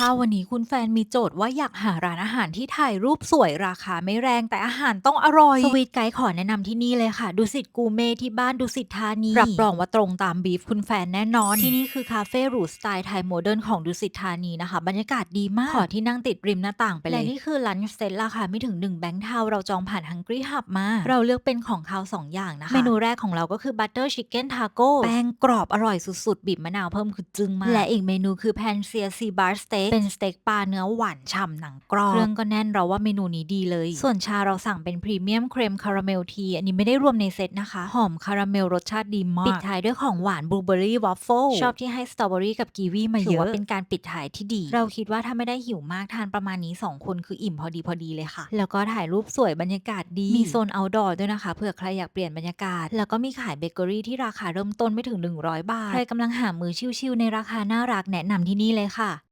ถ้าวันนี้คุณแฟนมีโจทย์ว่าอยากหาร้านอาหารที่ถ่ายรูปสวยราคาไม่แรงแต่อาหารต้องอร่อย สวีทไกด์ขอแนะนำที่นี่เลยค่ะดูสิตกูเมที่บ้านดูสิตธานี รับรองว่าตรงตามบีฟคุณแฟนแน่นอน ที่นี่คือคาเฟ่หรูสไตล์ไทยโมเดิร์นของดูสิตธานีนะคะ บรรยากาศดีมาก ขอที่นั่งติดริมหน้าต่างไปเลย และนี่คือลันช์เซตราคาไม่ถึง 1 แบงค์เทาเราจองผ่านฮังกี้ฮับมา เราเลือกเป็นของคาวสองอย่างนะคะ เมนูแรกของเราก็คือบัตเตอร์ชิคเก้นทาโก้แป้งกรอบอร่อยสุดๆบีบมะนาวเพิ่มคือจึ้งมาก และอีกเมนูคือแพนเซียซีบาร์สเต็กเป็นสเต็กปลาเนื้อหวานฉ่ำหนังกรอบเครื่องก็แน่นเราว่าเมนูนี้ดีเลย ส่วนชาเราสั่งเป็นพรีเมียมเครมคาราเมลทีอันนี้ไม่ได้รวมในเซตนะคะ หอมคาราเมลรสชาติดีมาก ปิดท้ายด้วยของหวานบลูเบอร์รี่วอฟเฟิลชอบที่ให้สตรอเบอรี่กับกีวีมาเยอะถือว่าเป็นการปิดท้ายที่ดี เราคิดว่าถ้าไม่ได้หิวมากทานประมาณนี้ 2 คนคืออิ่มพอดีพอดีเลยค่ะ แล้วก็ถ่ายรูปสวยบรรยากาศดีมีโซน outdoor ด้วยนะคะเผื่อใครอยากเปลี่ยนบรรยากาศ แล้วก็มีขายเบเกอรี่ที่ราคาเริ่มต้นไม่ถึง 100 บาทใครกำลังหามือชิลๆในราคาน่ารักแนะนำที่นี่เลยค่ะ